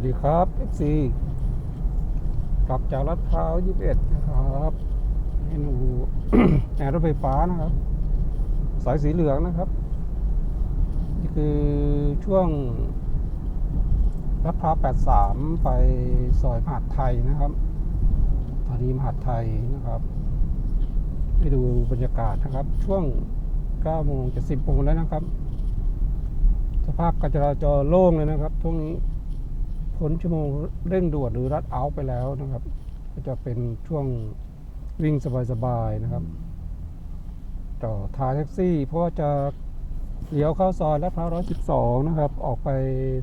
วัสดีครับ FC กลับจากรัดพร้าว21 นะครับเมนูแอร์รถไฟฟ้านะครับ สายสีเหลืองนะครับ นี่คือช่วงรัดพร้าว83 ไปซอยมหาดไทยนะครับตอนนี้มหาดไทยนะครับให้ดูบรรยากาศนะครับ ช่วง9โมงจะ10โมงแล้วนะครับ สภาพการจราจรโล่งเลยนะครับช่วงนี้ พ้นชั่วโมงเร่งด่วนหรือรัดเอาไปแล้วนะครับ ก็จะเป็นช่วงวิ่งสบายๆนะครับ ต่อท้ายแท็กซี่ เพราะว่าจะเลี้ยวเข้าซอยลาดพร้าว112นะครับ ออกไป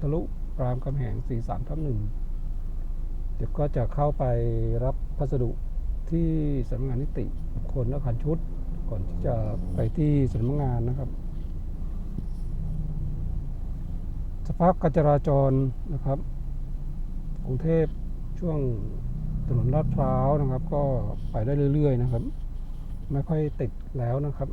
ทะลุรามคำแหง43ทับหนึ่งเดี๋ยวก็จะเข้าไปรับพัสดุที่สำนักงานนิติคนละคันชุด ก่อนที่จะไปที่สำนักงานนะครับ สภาพการจราจรนะครับ กรุงเทพช่วงถนนลาดพร้าวนะครับ ก็ไปได้เรื่อย ๆ นะครับ ไม่ค่อยติดแล้วนะครับ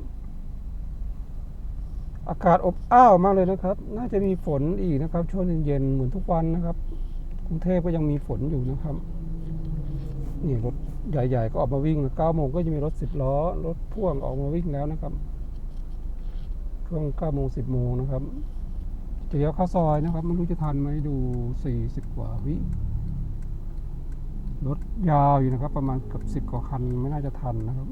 อากาศอบอ้าวมากเลยนะครับ น่าจะมีฝนอีกนะครับ ช่วงเย็นๆเหมือนทุกวันนะครับ กรุงเทพก็ยังมีฝนอยู่นะครับนี่รถใหญ่ ๆ ก็ออกมาวิ่งเก้าโมงก็จะมีรถสิบล้อ รถพ่วงออกมาวิ่งแล้วนะครับ ช่วงเก้าโมงสิบโมงนะครับ จะเลี้ยวเข้าซอยนะครับไม่รู้จะทันไหมดูสี่สิบกว่าวิรถยาวอยู่นะครับ ประมาณเกือบสิบ10กว่าคันไม่น่าจะทันนะครับ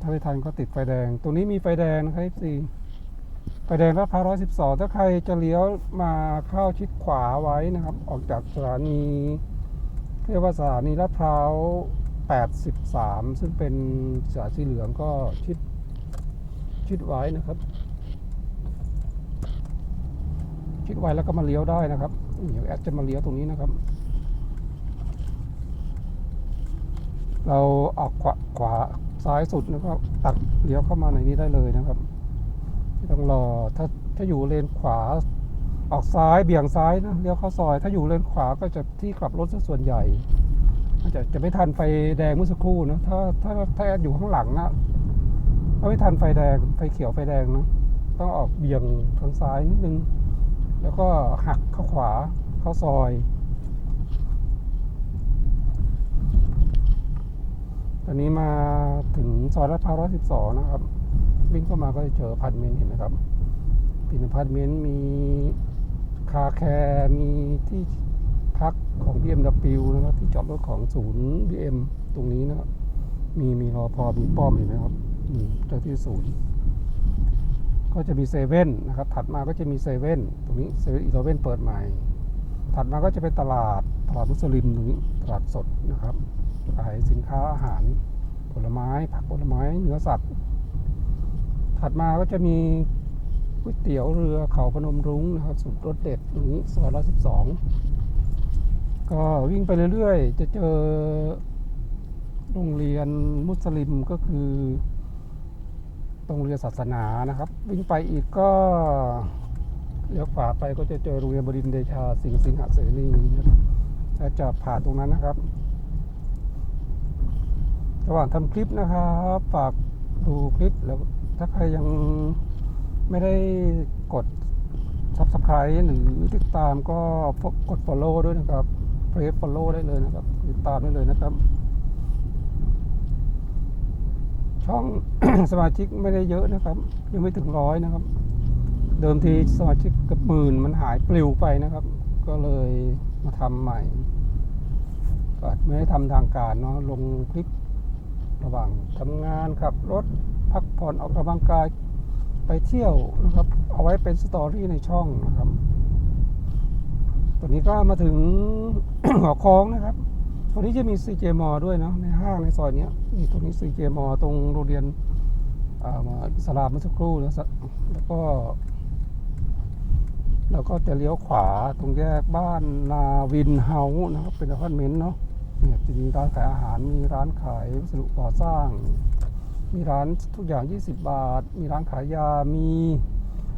ถ้าไม่ทันก็ติดไฟแดง ตรงนี้มีไฟแดงนะครับสี่ไฟแดงลาดพร้าวร้อยสิบสองถ้าใครจะเลี้ยวมาเข้าชิดขวาไว้นะครับ ออกจากสถานีเรียกว่าสถานีลาดพร้าวแปดสิบสามซึ่งเป็นสายสีเหลืองก็ชิดชิดไว้นะครับิดไว้แล้วก็มาเลี้ยวได้นะครับ เดี๋ยวแอดจะมาเลี้ยวตรงนี้นะครับ เราออกขวาขวาซ้ายสุดนะครับตัดเลี้ยวเข้ามาในนี้ได้เลยนะครับไม่ต้องรอถ้าถ้าอยู่เลนขวาออกซ้ายเบี่ยงซ้ายนะเลี้ยวเข้าซอย ถ้าอยู่เลนขวาก็จะที่กลับรถซะส่วนใหญ่จะจะไม่ทันไฟแดงเมื่อสักครู่นะถ้าถ้าถ้าแอดอยู่ข้างหลังนะถ้าไม่ทันไฟแดงไฟเขียวไฟแดงนะต้องออกเบี่ยงทางซ้ายนิดนึง แล้วก็หักเข้าขวาเข้าซอย ตอนนี้มาถึงซอยลาดพร้าวร้อยสิบสองนะครับ วิ่งเข้ามาก็จะเจอพาร์ตเมนต์เห็นไหมครับเป็นอพาร์ตเมนต์มีคาแคร์มีที่พักของ BMW นะครับที่จอดรถของศูนย์ BM ตรงนี้นะครับ มีมีรอพอมีป้อมเห็นไหมครับนี่เจ้าที่ศูนย์ ก็จะมีเซเว่นนะครับ ถัดมาก็จะมีเซเว่นตรงนี้เซเว่นอีเลเว่นเปิดใหม่ ถัดมาก็จะเป็นตลาดตลาดมุสลิมตรงนี้ตลาดสดนะครับขายสินค้าอาหารผลไม้ผักผลไม้เนื้อสัตว์ ถัดมาก็จะมีก๋วยเตี๋ยวเรือเขาพนมรุ้งนะครับสูตรรสเด็ดตรงนี้ซอยร้อยสิบสองก็วิ่งไปเรื่อยๆ จะเจอโรงเรียนมุสลิมก็คือ โรงเรียนศาสนานะครับ วิ่งไปอีกก็เลี้ยวขวาไปก็จะเจอโรงเรียนบดินเดชาสิงห์สิงหเสรีนะจะผ่านตรงนั้นนะครับ ระหว่างทำคลิปนะครับฝากดูคลิปแล้วถ้าใครยังไม่ได้กด Subscribe หรือติดตามก็กด Follow ด้วยนะครับเพจ Follow ได้เลยนะครับ ติดตามได้เลยนะครับ ช่อง สมาชิกไม่ได้เยอะนะครับ ยังไม่ถึงร้อยนะครับ เดิมทีสมาชิกเกับหมื่นมันหายปลิวไปนะครับ ก็เลยมาทำใหม่ก็ไม่ได้ทำทางการเนาะลงคลิประหว่างทำงานขับรถพักผ่อนออกกำลังกายไปเที่ยวนะครับ เอาไว้เป็นสตอรี่ในช่องนะครับ ตอนนี้ก็มาถึงหัวโค้งนะครับ ตรงนี้จะมี CJ m ด้วยนะในห้างในซอยนี้นี่ตรงนี้ CJ m ตรงโรงเรียนอ่าสลามเมื่อสักครู่นะแล้วก็ แล้วก็จะเลี้ยวขวาตรงแยกบ้านนาวินเฮาส์นะครับเป็นอพาร์ตเมนต์เนาะเนี่ยจะมีร้านขายอาหารมีร้านขายวัสดุก่อสร้าง มีร้านทุกอย่าง 20 บาท มีร้านขายยา มี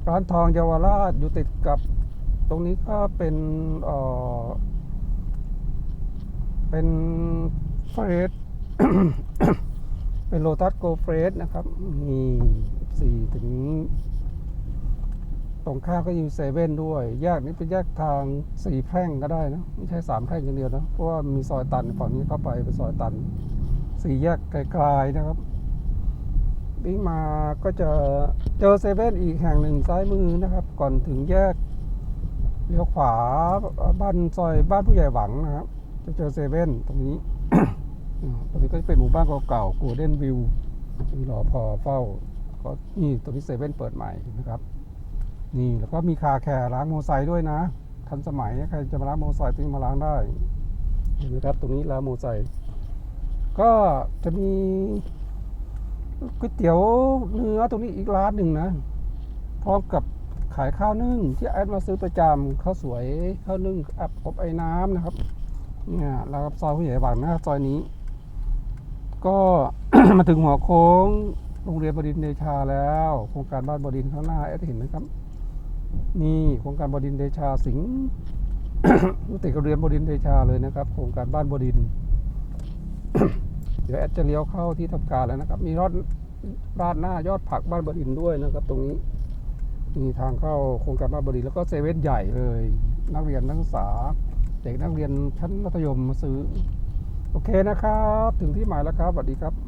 ร้านทองเยาวราชอยู่ติดกับ ตรงนี้ก็เป็นเอ่อ เป็นเฟรดเป็นโลตัสโกเฟรดนะครับมีสี่ถึง ตรงข้ามก็อยู่เซเว่นด้วย แยกนี้เป็นแยกทางสี่แพร่งก็ได้นะ ไม่ใช่สามแพร่งอย่างเดียวนะ เพราะว่ามีซอยตันฝั่งนี้เข้าไปเป็นซอยตัน สี่แยกไกลๆนะครับวิ่งมาก็จะเจอเซเว่นอีกแห่งหนึ่งซ้ายมือนะครับ ก่อนถึงแยกเลี้ยวขวาบ้านซอยบ้านผู้ใหญ่หวังนะครับ จะเจอเซเว่นตรงนี้ ตรงนี้ก็จะเป็นหมู่บ้านเก่าๆกูเดนวิวมีรอพอเฝ้า ก็นี่ตัวนี้เซเว่นเปิดใหม่นะครับ นี่แล้วก็มีคาแคร์ล้างโมอไซค์ด้วยนะ ทันสมัยใครจะมาล้างโมอไซค์ตรงนี้มาล้างได้เห็นไหมครับ ตรงนี้ล้างโมอไซค์ก็จะมีก๋วยเตี๋ยวเนื้อตรงนี้อีกร้านหนึ่งนะพร้อมกับขายข้าวนึ่งที่แอดมาซื้อประจำข้าวสวยข้าวนึ่งอับอบไอ้น้ำนะครับ เนี่ยเรากับซอยผู้ใหญ่หวังนะครับซอยนี้ ก็มาถึงหัวโค้งโรงเรียนบดินเดชาแล้ว โครงการบ้านบดินข้างหน้าแอดเห็นไหมครับ นี่โครงการบดินเดชาสิงห์รุติดกับโรเรียนบดินเดชาเลยนะครับ โครงการบ้านบดิน เดี๋ยวแอดจะเลี้ยวเข้าที่ทำการแล้วนะครับ มีรถราดหน้ายอดผักบ้านบดินด้วยนะครับ ตรงนี้มีทางเข้าโครงการบ้านบดินแล้วก็เซเว่นใหญ่เลย นักเรียนนักศึกษา เด็กนักเรียนชั้นมัธยมมาซื้อ โอเคนะครับ ถึงที่หมายแล้วครับสวัสดีครับ